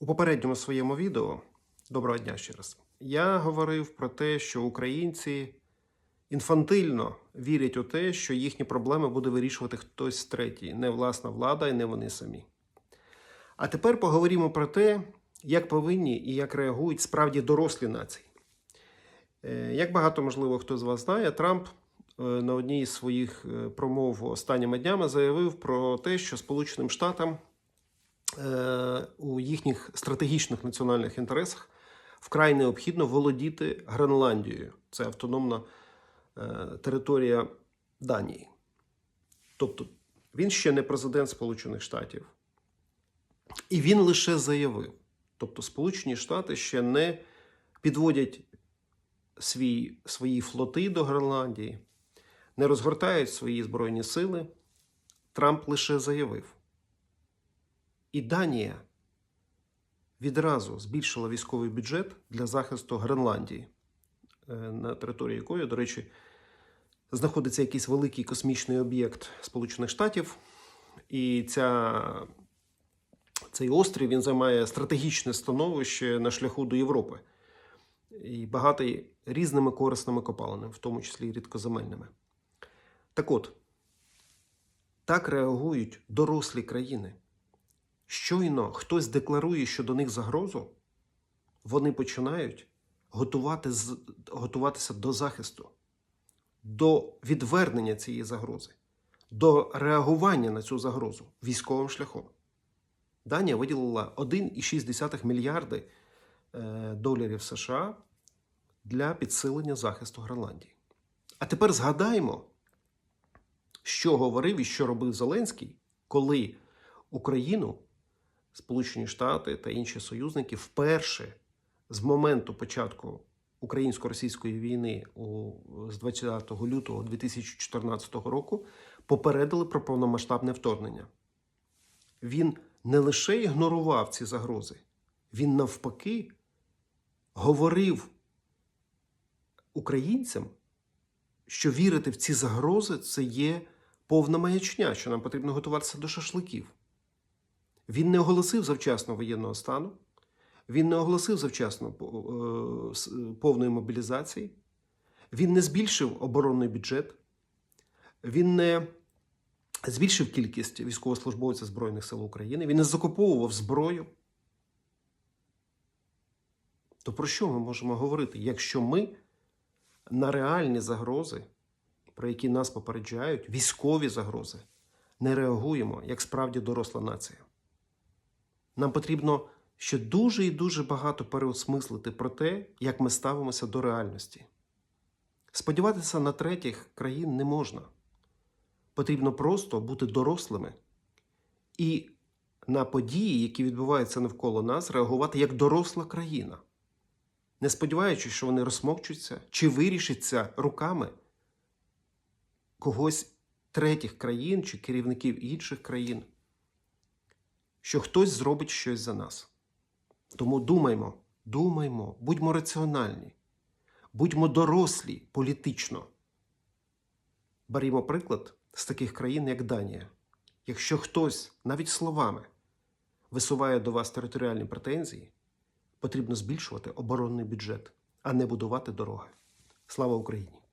У попередньому своєму відео доброго дня ще раз. Я говорив про те, що українці інфантильно вірять у те, що їхні проблеми буде вирішувати хтось третій, не власна влада і не вони самі. А тепер поговоримо про те, як повинні і як реагують справді дорослі нації. Е, Як багато, можливо, хто з вас знає, Трамп е, на одній із своїх е, промов останніми днями заявив про те, що Сполученим Штатам у їхніх стратегічних національних інтересах вкрай необхідно володіти Гренландією. Це автономна е, територія Данії. Тобто він ще не президент Сполучених Штатів. І він лише заявив. Тобто, Сполучені Штати ще не підводять свій, свої флоти до Гренландії, не розгортають свої збройні сили. Трамп лише заявив. І Данія відразу збільшила військовий бюджет для захисту Гренландії, е, на території якої, до речі, знаходиться якийсь великий космічний об'єкт Сполучених Штатів. І ця, цей острів він займає стратегічне становище на шляху до Європи і багатий різними корисними копалинами, в тому числі рідкоземельними. Так от, так реагують дорослі країни. Щойно хтось декларує, що до них загрозу, вони починають готувати, готуватися до захисту, до відвернення цієї загрози, до реагування на цю загрозу військовим шляхом. Данія виділила 1,6 мільярди е, доларів США для підсилення захисту Гренландії. А тепер згадаємо, що говорив і що робив Зеленський, коли Україну, Сполучені Штати та інші союзники вперше з моменту початку українсько-російської війни у, з 20 лютого 2014 року попередили про повномасштабне вторгнення. Він не лише ігнорував ці загрози, він навпаки говорив українцям, що вірити в ці загрози це є повна маячня, що нам потрібно готуватися до шашликів. Він не оголосив завчасно воєнного стану, він не оголосив завчасно е, с- повної мобілізації, він не збільшив оборонний бюджет, він не збільшив кількість військовослужбовців Збройних сил України, він не закуповував зброю. То про що ми можемо говорити, якщо ми на реальні загрози, про які нас попереджають, військові загрози, не реагуємо як справді доросла нація? Нам потрібно ще дуже і дуже багато переосмислити про те, як ми ставимося до реальності. Сподіватися на третіх країн не можна. Потрібно просто бути дорослими і на події, які відбуваються навколо нас, реагувати як доросла країна, не сподіваючись, що вони розсмокчуться чи вирішаться руками когось третіх країн чи керівників інших країн, що хтось зробить щось за нас. Тому думаймо, думаймо, будьмо раціональні, будьмо дорослі політично. Берімо приклад з таких країн, як Данія. Якщо хтось, навіть словами, висуває до вас територіальні претензії, потрібно збільшувати оборонний бюджет, а не будувати дороги. Слава Україні!